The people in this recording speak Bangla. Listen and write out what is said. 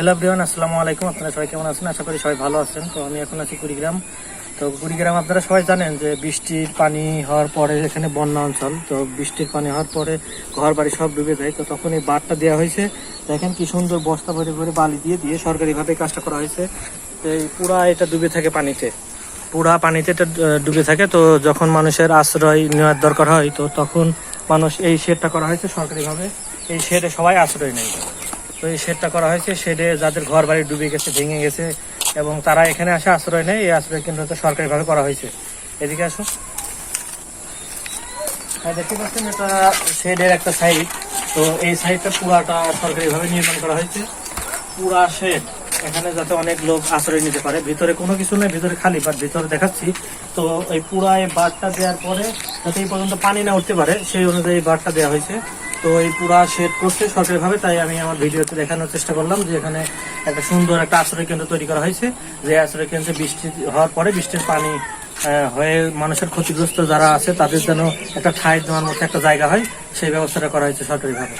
হ্যালো ব্রিয়ান আসসালামু আলাইকুম। আপনারা সবাই কেমন আছেন? আশা করি সবাই ভালো আছেন। তো আমি এখন আছি কুড়িগ্রাম। তো কুড়িগ্রাম আপনারা সবাই জানেন যে বৃষ্টির পানি হওয়ার পরে এখানে বন্যা অঞ্চল। তো বৃষ্টির পানি হওয়ার পরে ঘর বাড়ি সব ডুবে যায়। তো তখন এই বাঁধটা দেওয়া হয়েছে। দেখেন কি সুন্দর বস্তা ভরে ভরে বালি দিয়ে দিয়ে সরকারিভাবে কাজটা করা হয়েছে। এই পুরা এটা ডুবে থাকে পানিতে। পুরা পানিতে এটা ডুবে থাকে। তো যখন মানুষের আশ্রয় নেওয়ার দরকার হয়, তো তখন মানুষ এই শেডটা করা হয়েছে সরকারিভাবে। এই শেডে সবাই আশ্রয় নেয়। তো এই শেডটা করা হয়েছে, শেডে যাদের ঘর বাড়ি ডুবে গেছে, ভেঙে গেছে, এবং তারা এখানে আসে আশ্রয় নেয়, এই আশ্রয় কেন্দ্রটা সরকারিভাবে করা হয়েছে। এদিকে আসো হ্যাঁ দেখতে পাচ্ছেন, এটা শেডের একটা সাইড। তো এই সাইডটা পুরাটা সরকারিভাবে নির্মাণ করা হয়েছে। পুরা শেড, এখানে যাতে অনেক লোক আশ্রয় নিতে পারে। ভিতরে কোনো কিছু নেই, ভিতরে খালি বাট ভিতরে দেখাচ্ছি। তো এই পুরা এই বারটা দেওয়ার পরে যাতে এই পর্যন্ত পানি না উঠতে পারে, সেই অনুযায়ী বারটা দেওয়া হয়েছে। তো এই পুরা শেড করছে সরকারিভাবে, তাই আমি আমার ভিডিওতে দেখানোর চেষ্টা করলাম যে এখানে একটা সুন্দর একটা আশ্রয় কেন্দ্র তৈরি করা হয়েছে। যে আশ্রয় কেন্দ্রে বৃষ্টি হওয়ার পরে বৃষ্টির পানি হয়ে মানুষের ক্ষতিগ্রস্ত যারা আছে, তাদের যেন একটা ঠাঁই দেওয়ার মতো একটা জায়গা হয়, সেই ব্যবস্থাটা করা হয়েছে সরকারিভাবে।